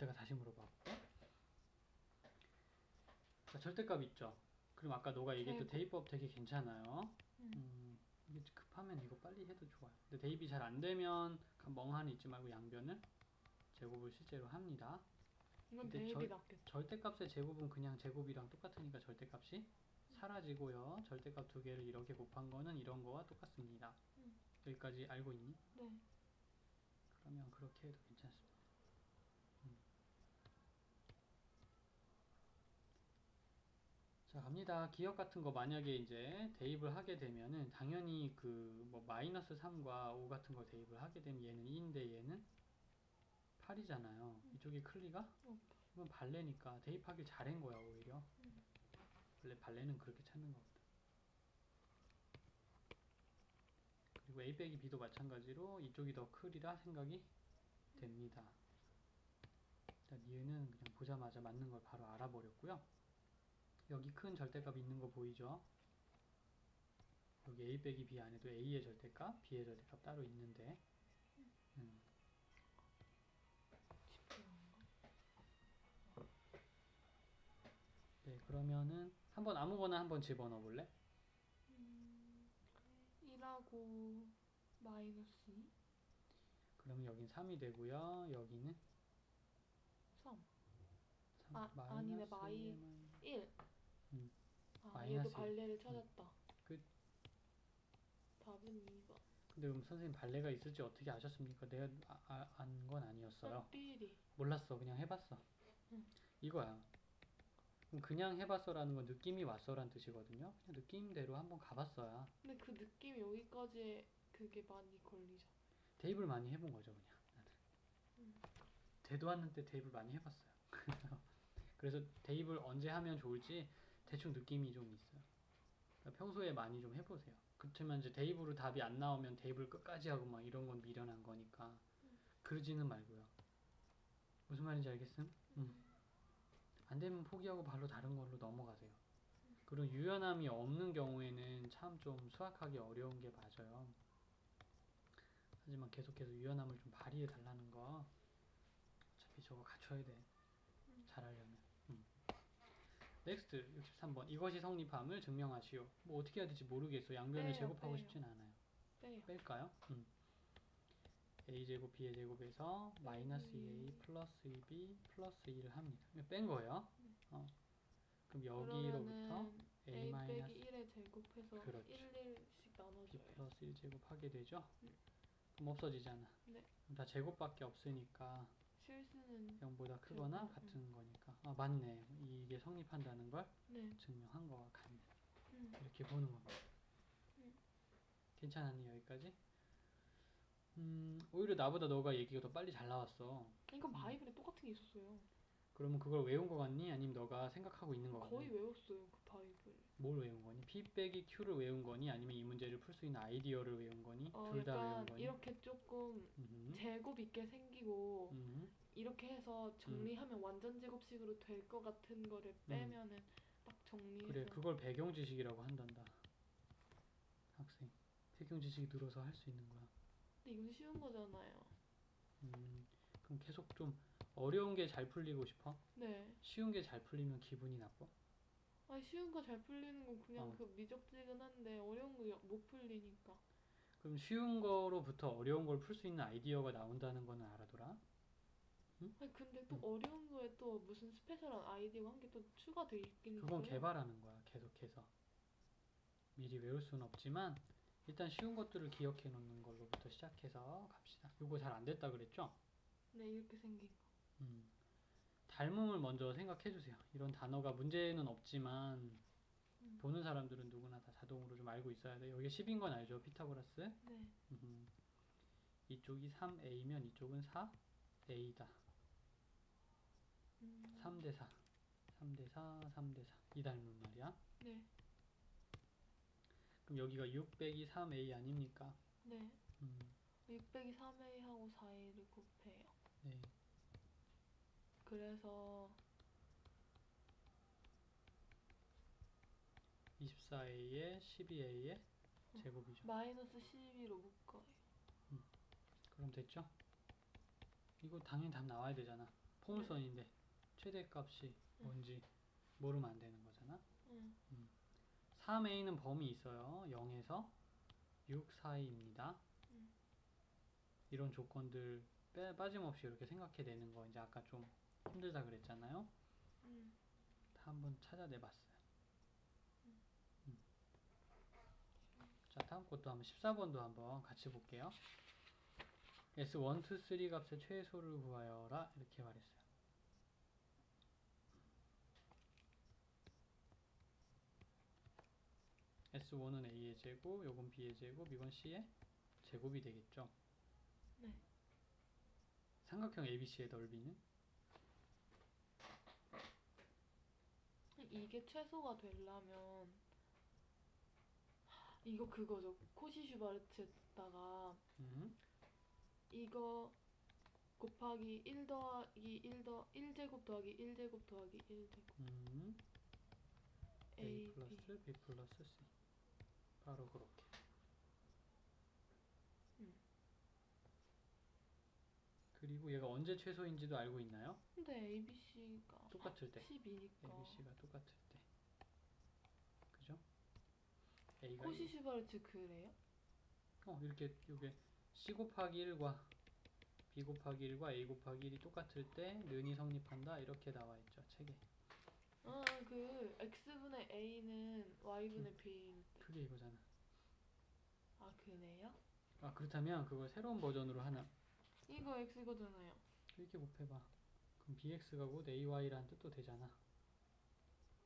이따가 다시 물어봐볼게. 자, 절대값 있죠? 그럼 아까 너가 얘기했던. 대입법 되게 괜찮아요. 음. 음, 이게 급하면 이거 빨리 해도 좋아요. 근데 대입이 잘 안 되면 그냥 멍하니 있지 말고 양변을 제곱을 실제로 합니다. 이건 대입이 절- 낫겠다. 절대값의 제곱은 그냥 제곱이랑 똑같으니까 절대값이 사라지고요. 절대값 두 개를 이렇게 곱한 거는 이런 거와 똑같습니다. 음. 여기까지 알고 있니? 네. 그러면 그렇게 해도 괜찮습니다. 자 갑니다. 기억 같은 거 만약에 이제 대입을 하게 되면은 당연히 그 뭐 마이너스 3과 5 같은 걸 대입을 하게 되면 얘는 2인데 얘는 8이잖아요. 이쪽이 클리가? 어. 이건 발레니까 대입하길 잘한 거야 오히려. 음. 원래 발레는 그렇게 찾는 거거든. 그리고 A 빼기 B도 마찬가지로 이쪽이 더 크리라 생각이 됩니다. 일단 니은은 그냥 보자마자 맞는 걸 바로 알아버렸고요. 여기 큰 절대값 있는 거 보이죠? 여기 A 빼기 B 안에도 A의 절대값, B의 절대값 따로 있는데 음, 네 그러면은 한번 아무거나 한번 집어넣어 볼래? 음, 1하고 마이너스 2? 그러면 여긴 3이 되고요. 여기는 3. 3, 아, 아니네, 마이- 1만 1. 음. 아, 마이너스 얘도 발레를 찾았다. 끝. 답은 2번. 근데 그럼 선생님 발레가 있을지 어떻게 아셨습니까? 내가 아, 안건 아니었어요. 삐리. 몰랐어. 그냥 해봤어. 응. 이거야. 그럼 그냥 해봤어라는 건 느낌이 왔어란 뜻이거든요. 그냥 느낌대로 한번 가봤어야 근데 그 느낌이 여기까지 그게 많이 걸리잖아. 대입을 많이 해본 거죠, 그냥 나는. 음. 대도 않는데 대입을 많이 해봤어요. 그래서 대입을 언제 하면 좋을지 대충 느낌이 좀 있어요. 그러니까 평소에 많이 좀 해보세요. 그렇지만 이제 대입으로 답이 안 나오면 대입을 끝까지 하고 막 이런 건 미련한 거니까 그러지는 말고요. 무슨 말인지 알겠음? 음. 안 되면 포기하고 바로 다른 걸로 넘어가세요. 그리고 유연함이 없는 경우에는 참 좀 수학하기 어려운 게 맞아요. 하지만 계속해서 유연함을 좀 발휘해 달라는 거 어차피 저거 갖춰야 돼. 잘하려면. 음. 넥스트 63번 이것이 성립함을 증명하시오. 뭐 어떻게 해야 될지 모르겠어. 양변을 빼요, 제곱하고 빼요. 싶진 않아요. 빼요. 뺄까요? 음. a 제곱 b의 제곱에서 마이너스 2a 플러스 2b 플러스 2를 합니다. 뺀 거예요. 어. 그럼 여기로부터 그러면은 a a 마이너스 빼기 1에 제곱해서 그렇죠. 1, 1씩 b 나눠줘요. 플러스 1 제곱하게 되죠. 음. 그럼 없어지잖아. 네. 그럼 다 제곱밖에 없으니까 실수는 0보다 크거나 음, 음. 같은 거니까. 아 맞네. 이게 성립한다는 걸 네. 증명한 거와 같네. 음. 이렇게 보는 겁니다. 음. 괜찮았니 여기까지? 음 오히려 나보다 너가 얘기가 더 빨리 잘 나왔어. 이건 바이블에 똑같은 게 있었어요. 그러면 그걸 외운 거 같니? 아니면 너가 생각하고 있는 거 같니? 거의 외웠어요 그 바이블. 뭘 외운 거니? P 빼기 Q를 외운 거니? 아니면 이 문제를 풀 수 있는 아이디어를 외운 거니? 어, 둘 다 외운 약간 거니? 이렇게 조금 음흠. 제곱 있게 생기고 음흠. 이렇게 해서 정리하면 완전 제곱식으로 될 것 같은 거를 빼면은 딱 정리해서 음. 그래 그걸 배경 지식이라고 한단다. 학생 배경 지식이 늘어서 할 수 있는 거야. 근데 이건 쉬운 거잖아요. 음 그럼 계속 좀 어려운 게 잘 풀리고 싶어? 네. 쉬운 게 잘 풀리면 기분이 나빠? 아니 쉬운 거 잘 풀리는 건 그냥 어. 그 미적지근한데 어려운 거 못 풀리니까. 그럼 쉬운 거로부터 어려운 걸 풀 수 있는 아이디어가 나온다는 거는 알아둬라. 아니 근데 또 음. 어려운 거에 또 무슨 스페셜한 아이디어가 한 개 또 추가돼 있긴 그건 있어요. 개발하는 거야, 계속해서. 미리 외울 수는 없지만, 일단 쉬운 것들을 기억해 놓는 걸로부터 시작해서 갑시다. 요거 잘 안 됐다 그랬죠? 네 이렇게 생긴 거. 음. 닮음을 먼저 생각해 주세요. 이런 단어가 문제는 없지만, 음. 보는 사람들은 누구나 다 자동으로 좀 알고 있어야 돼. 여기 10인 건 알죠? 피타고라스. 네. 음흠. 이쪽이 3a면 이쪽은 4a다. 음. 3대 4. 3대 4, 3대 4. 이 닮은 말이야. 네. 그럼 여기가 6 빼기 3a 아닙니까? 네. 음, 6 빼기 3a하고 4a를 곱해요. 네. 그래서 24a에 12a의 제곱이죠. 마이너스 12로 묶어요. 그럼 됐죠? 이거 당연히 답 나와야 되잖아. 포물선인데 최대값이 응. 뭔지 모르면 안 되는 거잖아. 응. 3a는 범위 있어요. 0에서 6 사이입니다. 음. 이런 조건들 빼, 빠짐없이 이렇게 생각해내는 거 이제 아까 좀 힘들다 그랬잖아요. 응. 다 한번 찾아내봤어요. 음. 자 다음 것도 한번 14번도 한번 같이 볼게요. S1, 2, 3 값의 최소를 구하여라 이렇게 말했어요. S1은 A의 제곱, 요건 B의 제곱, 이건 C의 제곱이 되겠죠. 네. 삼각형 ABC의 넓이는 이게 최소가 되려면 이거 그거죠. 코시 슈바르츠에다가 음, 이거 곱하기 1 더하기 1 더 1제곱 더하기 1제곱 더하기 1제곱 음, A A, 플러스 B 플러스 C 바로 그렇게 음. 그리고 얘가 언제 최소인지도 알고 있나요? 근데 ABC가 똑같을 때 10이니까 ABC가 똑같을 때 그죠? A가 코시슈바르츠 그래요? 어 이렇게 요게 C 곱하기 1과 B 곱하기 1과 A 곱하기 1이 똑같을 때 는이 성립한다 이렇게 나와 있죠 책에 아그 x분의 a는 y분의 b일 때. 그게 이거잖아. 아 그래요? 아 그렇다면 그걸 새로운 버전으로 하나. 이거 x거잖아요. 이렇게 곱해봐. 그럼 BX가 곧 AY라는 뜻도 되잖아.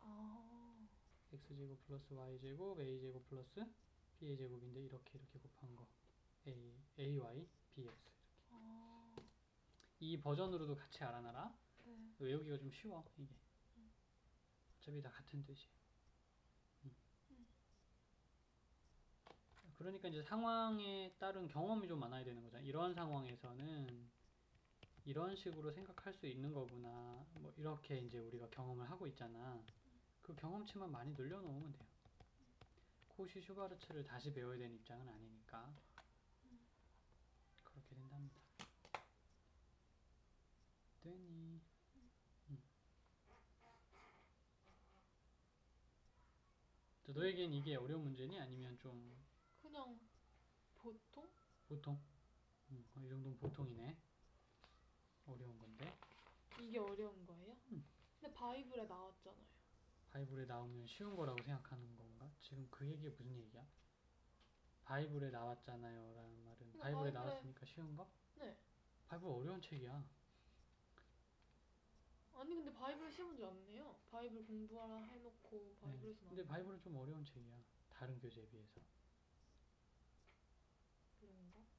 아. X제곱 플러스 y제곱 a제곱 플러스 b의 제곱인데 이렇게 이렇게 곱한 거. A ay bx. 아, 이 버전으로도 같이 알아놔라. 네. 외우기가 좀 쉬워 이게. 음. 어차피 다 같은 뜻이에요 음. 음. 그러니까 이제 상황에 따른 경험이 좀 많아야 되는 거잖아 이런 상황에서는 이런 식으로 생각할 수 있는 거구나. 뭐 이렇게 이제 우리가 경험을 하고 있잖아. 그 경험치만 많이 늘려놓으면 돼요. 코시 슈바르츠를 다시 배워야 되는 입장은 아니니까. 그렇게 된답니다. 저 너에겐 이게 어려운 문제니? 아니면 좀 그냥 보통? 보통? 음, 어, 이 정도는 보통이네 어려운 건데 이게 어려운 거예요? 음. 근데 바이블에 나왔잖아요. 바이블에 나오면 쉬운 거라고 생각하는 건가? 지금 그 얘기가 무슨 얘기야? 바이블에 나왔잖아요 라는 말은 바이블에 바이블에- 나왔으니까 쉬운 거? 네. 바이블 어려운 책이야 아니 근데 바이블 시험 문제 안 내요. 바이블 공부하라 해놓고 바이블에서 네. 근데 바이블은 좀 어려운 책이야 다른 교재에 비해서?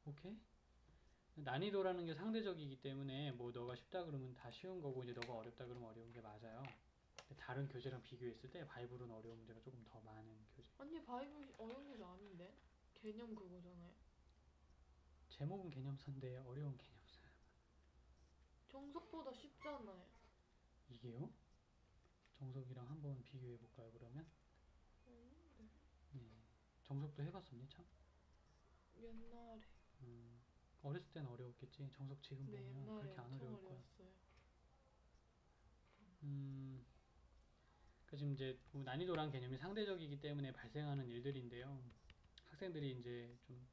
오케이? 난이도라는 게 상대적이기 때문에 뭐 너가 쉽다 그러면 다 쉬운 거고 이제 너가 어렵다 그러면 어려운 게 맞아요 다른 교재랑 비교했을 때 바이블은 어려운 문제가 조금 더 많은 교재 아니 바이블 어려운 문제 아닌데? 개념 그거잖아요. 제목은 개념서인데 어려운 개념서 정석보다 쉽잖아요. 이게요? 정석이랑 한번 비교해 볼까요 그러면? 음, 네. 정석도 해봤었니 참? 옛날에 음, 어렸을 때는 어려웠겠지 정석 지금 네 보면 옛날에 그렇게 안 어려울 거야 어려웠어요. 음, 그 지금 이제 뭐 난이도란 개념이 상대적이기 때문에 발생하는 일들인데요. 학생들이 이제 좀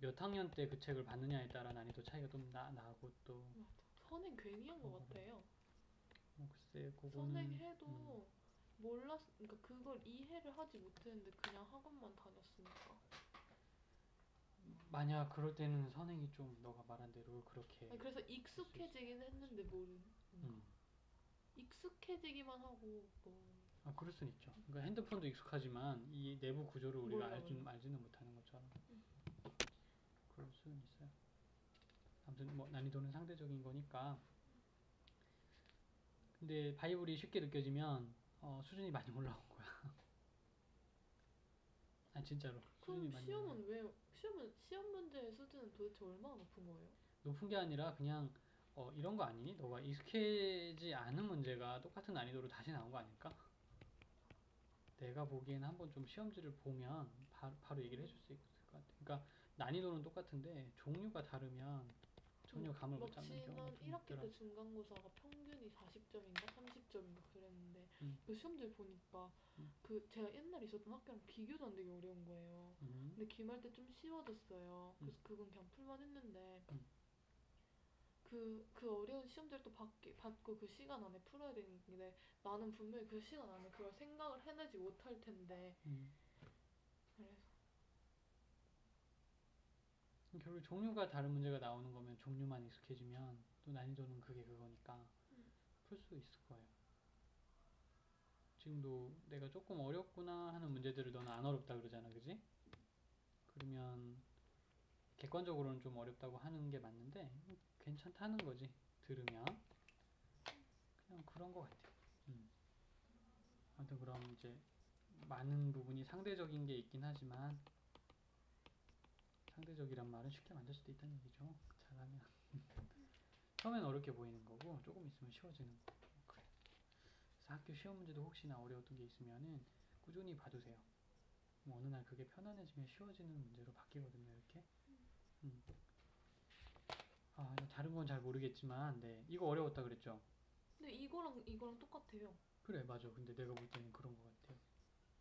몇 학년 때 그 책을 받느냐에 따라 난이도 차이가 좀 나, 나고 또 맞아. 선행 괜히 한것 어, 같아요. 뭐 글쎄 그거는 선행해도 음, 몰랐, 그러니까 그걸 이해를 하지 못했는데 그냥 학원만 다녔으니까. 만약 그럴 때는 선행이 좀 너가 말한 대로 그렇게 아니, 그래서 익숙해지긴 했는데 모르는. 음, 익숙해지기만 하고 뭐 아 그럴 순 있죠. 그러니까 핸드폰도 익숙하지만 이 내부 구조를 우리가 몰라, 알지. 알지는 못하는 것처럼 음. 그럴 수는 있어요. 아무튼 뭐 난이도는 상대적인 거니까. 근데 바이블이 쉽게 느껴지면 어, 수준이 많이 거야. 아 진짜로 수준이 그럼 많이. 시험은 왜 시험은 시험 문제의 수준은 도대체 얼마나 높은 거예요? 높은 게 아니라 그냥 어, 이런 거 아니니? 너가 익숙해지 않은 문제가 똑같은 난이도로 다시 나온 거 아닐까? 내가 보기에는 한번 좀 시험지를 보면 바, 바로 얘기를 해줄 수 있을 것 같아. 그러니까 난이도는 똑같은데 종류가 다르면 전혀 감을 못 잡는 막 경우가 좀 1학기 때 있더라고. 중간고사가 평균이 40점인가 30점인가 그랬는데 음. 그 시험들 보니까 음. 그 제가 옛날에 있었던 학교랑 비교도 안 되게 어려운 거예요. 음. 근데 기말 때 좀 쉬워졌어요. 그래서 음. 그건 그냥 풀만 했는데 음. 그, 그 어려운 시험들 또 받기, 받고 그 시간 안에 풀어야 되는데 나는 분명히 그 시간 안에 그걸 생각을 해내지 못할 텐데 음. 그래서 결국 종류가 다른 문제가 나오는 거면 종류만 익숙해지면 또 난이도는 그게 그거니까 음. 풀수 있을 거예요. 지금도 내가 조금 어렵구나 하는 문제들을 너는 안 어렵다 그러잖아, 그지? 그러면 객관적으로는 좀 어렵다고 하는 게 맞는데 괜찮다는 거지 들으면 그냥 그런 거 같아. 음. 아무튼 그럼 이제 많은 부분이 상대적인 게 있긴 하지만 상대적이란 말은 쉽게 만들 수도 있다는 얘기죠. 잘하면 처음엔 어렵게 보이는 거고 조금 있으면 쉬워지는 거고 그래. 그래서 학교 시험 문제도 혹시나 어려웠던 게 있으면은 꾸준히 봐두세요. 뭐 어느 날 그게 편안해지면 쉬워지는 문제로 바뀌거든요. 이렇게. 음. 아, 다른 건 잘 모르겠지만, 네 이거 어려웠다 그랬죠. 근데 이거랑 이거랑 똑같아요. 그래 맞아. 근데 내가 볼 때는 그런 것 같아요.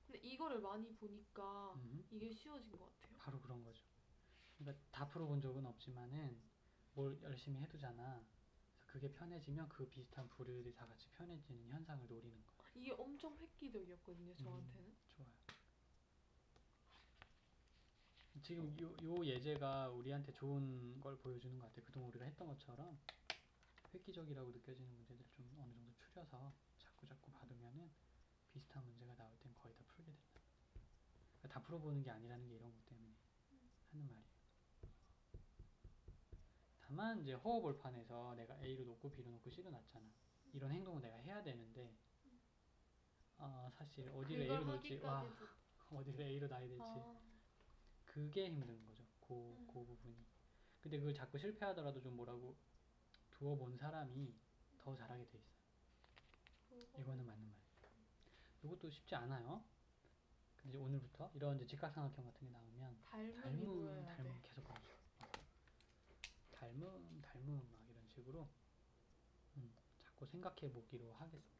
근데 이거를 많이 보니까 음. 이게 쉬워진 것 같아요. 바로 그런 거죠. 그러니까 다 풀어본 적은 없지만은 뭘 열심히 해두잖아. 그래서 그게 편해지면 그 비슷한 부류들이 다 같이 편해지는 현상을 노리는 거야. 이게 엄청 획기적이었거든요, 음. 저한테는. 좋아요. 지금 요, 요 예제가 우리한테 좋은 걸 보여주는 것 같아. 그동안 우리가 했던 것처럼 획기적이라고 느껴지는 문제들 좀 어느 정도 추려서 자꾸 자꾸 받으면은 비슷한 문제가 나올 땐 거의 다 풀게 된다. 그러니까 다 풀어보는 게 아니라는 게 이런 것 때문에 하는 말이에요. 다만 이제 허허벌판에서 내가 A를 놓고 B를 놓고 C를 놨잖아. 이런 행동을 내가 해야 되는데 어, 사실 어디를 A로 놓을지 와. 어디를 A로 놔야 될지 아, 그게 힘든 거죠. 그, 음. 그 부분이. 근데 그걸 자꾸 실패하더라도 좀 뭐라고 두어 본 사람이 더 잘하게 돼. 그거. 이거는 맞는 말이에요. 이것도 쉽지 않아요. 근데 이제 오늘부터 이런 이제 직각삼각형 같은 게 나오면 닮음 돼. 계속 가죠. 닮음, 닮음 막 이런 식으로 음, 자꾸 생각해 보기로 하겠습니다.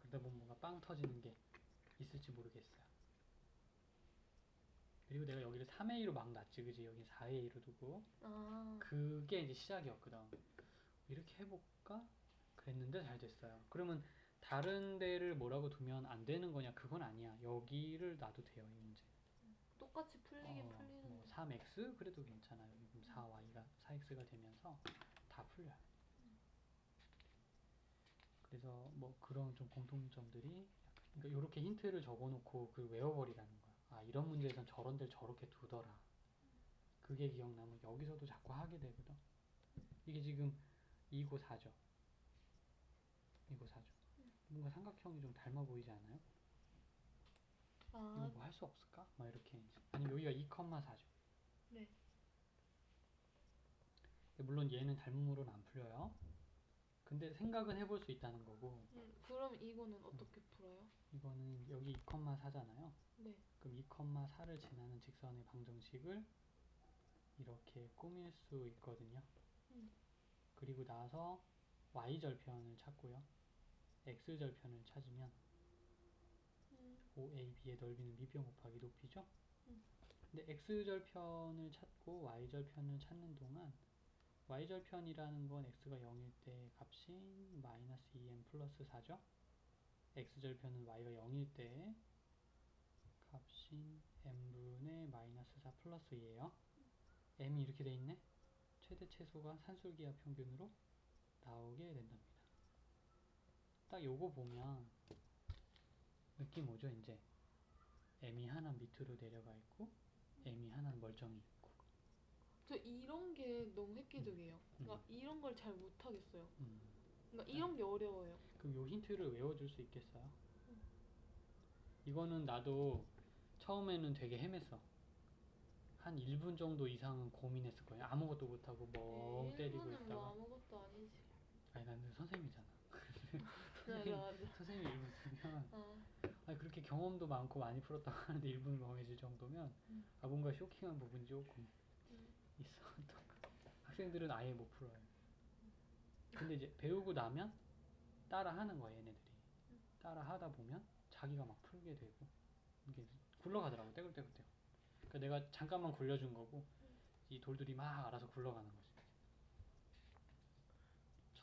그러다 보면 뭔가 빵 터지는 게 있을지 모르겠어요. 그리고 내가 여기를 3A로 막 놨지, 그지? 여기 4A로 두고 아, 그게 이제 시작이었거든. 이렇게 해볼까? 그랬는데 잘 됐어요. 그러면 다른 데를 뭐라고 두면 안 되는 거냐? 그건 아니야. 여기를 놔도 돼요, 이 문제. 똑같이 풀리긴 어, 풀리는데. 뭐 3x 그래도 괜찮아요. 그럼 4y가 4x가 되면서 다 풀려요. 그래서 뭐 그런 좀 공통점들이 그러니까 이렇게 힌트를 적어놓고 그 외워버리라는 거야. 아 이런 문제에선 저런 데를 저렇게 두더라. 그게 기억나면 여기서도 자꾸 하게 되거든. 이게 지금 2고 4죠. 2고 4죠. 뭔가 삼각형이 좀 닮아 않아요? 이거 아, 뭐 할 수 없을까? 막 이렇게 이제. 아니면 여기가 2,4죠. 네. 물론 얘는 닮음으로는 안 풀려요. 근데 생각은 해볼 수 있다는 거고 음, 그럼 이거는 어떻게 풀어요? 이거는 여기 2,4잖아요. 네. 그럼 2,4를 지나는 직선의 방정식을 이렇게 꾸밀 수 있거든요. 음. 그리고 나서 y절편을 찾고요. x절편을 찾으면 음, OAB의 넓이는 미변 곱하기 높이죠. 음. 근데 x절편을 찾고 y절편을 찾는 동안 y절편이라는 건 x가 0일 때 값인 마이너스 2m 플러스 4죠. x절편은 y가 0일 때 값인 m분의 마이너스 4 플러스 2예요. m이 이렇게 돼 있네. 최대 최소가 산술기하 평균으로 나오게 된답니다. 딱 요거 보면 느낌 오죠 이제 m이 하나 밑으로 내려가 있고 m이 하나 멀쩡히 있고 저 이런 게 너무 획기적이에요. 음. 그러니까 이런 걸 잘 못하겠어요. 음. 그러니까 이런 게 어려워요. 그럼 요 힌트를 외워줄 수 있겠어요? 이거는 나도 처음에는 되게 헤맸어. 한 1분 정도 이상은 고민했을 거예요. 아무것도 못하고 멍 때리고 네, 일본은 있다가. 뭐 아무것도 아니지. 아니, 나는 선생님이잖아. 맞아. 선생님이 1분 쓰면. 아, 아니, 그렇게 경험도 많고 많이 풀었다고 하는데 1분을 멍해질 정도면, 음. 아, 뭔가 쇼킹한 부분이 조금 음. 있었던. 학생들은 아예 못 풀어요. 근데 이제 배우고 나면 따라 하는 거예요, 얘네들이. 따라 하다 보면 자기가 막 풀게 되고 이게 굴러가더라고 떼굴떼굴떼굴. 그러니까 내가 잠깐만 굴려준 거고 이 돌들이 막 알아서 굴러가는 거지.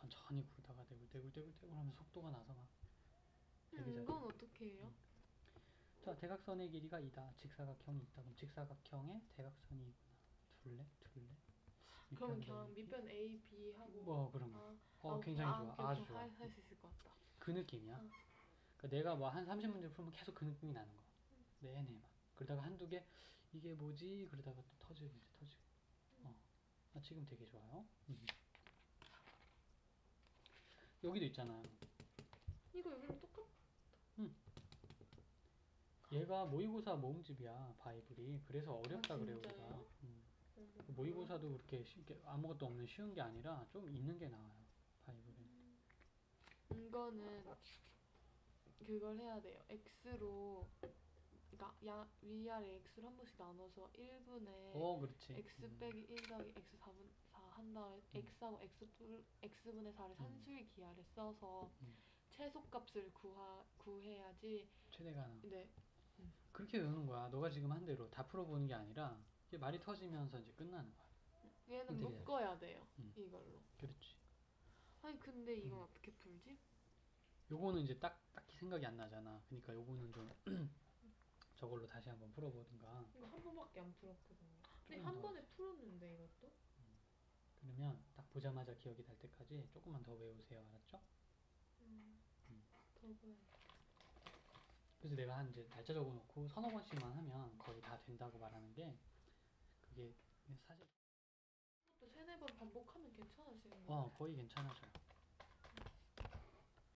천천히 굴다가 떼굴떼굴떼굴떼굴 하면 속도가 나서 막 되게 잘 이건 어떻게 해요? 자, 대각선의 길이가 이다. 직사각형이 있다. 그럼 직사각형의 대각선이 이구나. 둘레, 둘레. 그러면 그냥. 밑변 A, B 하고 뭐 그런 거. 아, 어, 아, 굉장히 아, 좋아. 아주 좋아. 할, 할수 있을 것 같다. 그 느낌이야. 어. 그러니까 내가 뭐 한 30문제 풀면 계속 그 느낌이 나는 거야. 내내 막. 그러다가 한두 개 이게 뭐지? 그러다가 또 터지고 이제 터지고. 어. 아, 지금 되게 좋아요. 음. 여기도 있잖아. 이거 여기랑 똑같. 얘가 모의고사 모음집이야 바이블이. 그래서 어렵다 아, 그래? 우리가. 음. 어머. 모의고사도 그렇게 쉽게 아무것도 없는 쉬운 게 아니라 좀 있는 게 나와요 바이블은. 이거는 그걸 해야 돼요. x로 그러니까 야, 위아래 x로 한 번씩 나눠서 1분에 어 그렇지. x 음. 빼기 1 더하기 x 4분 4 한 다음에 x하고 x 뿔 x분의 4를 산술 기하를 써서 음. 최소값을 구하 구해야지. 최대가 하나. 네. 그렇게 외우는 거야. 너가 지금 한 대로 다 풀어보는 게 아니라 이게 말이 터지면서 이제 끝나는 거야. 얘는 묶어야 돼요. 음. 이걸로. 그렇지. 아니 근데 이건 음. 어떻게 풀지? 요거는 이제 딱 딱히 생각이 안 나잖아. 그러니까 요거는 좀 저걸로 다시 한번 풀어보든가. 이거 한 번밖에 안 풀었거든요. 근데 조금 한 더. 번에 풀었는데 이것도? 그러면 딱 보자마자 기억이 날 때까지 조금만 더 외우세요. 알았죠? 음. 음. 더 그래서 내가 한 이제 날짜 적어놓고 서너 번씩만 하면 거의 다 된다고 말하는 게 그게 사실 또 세네 번 반복하면 괜찮아지는 어 거예요. 거의 괜찮아져요.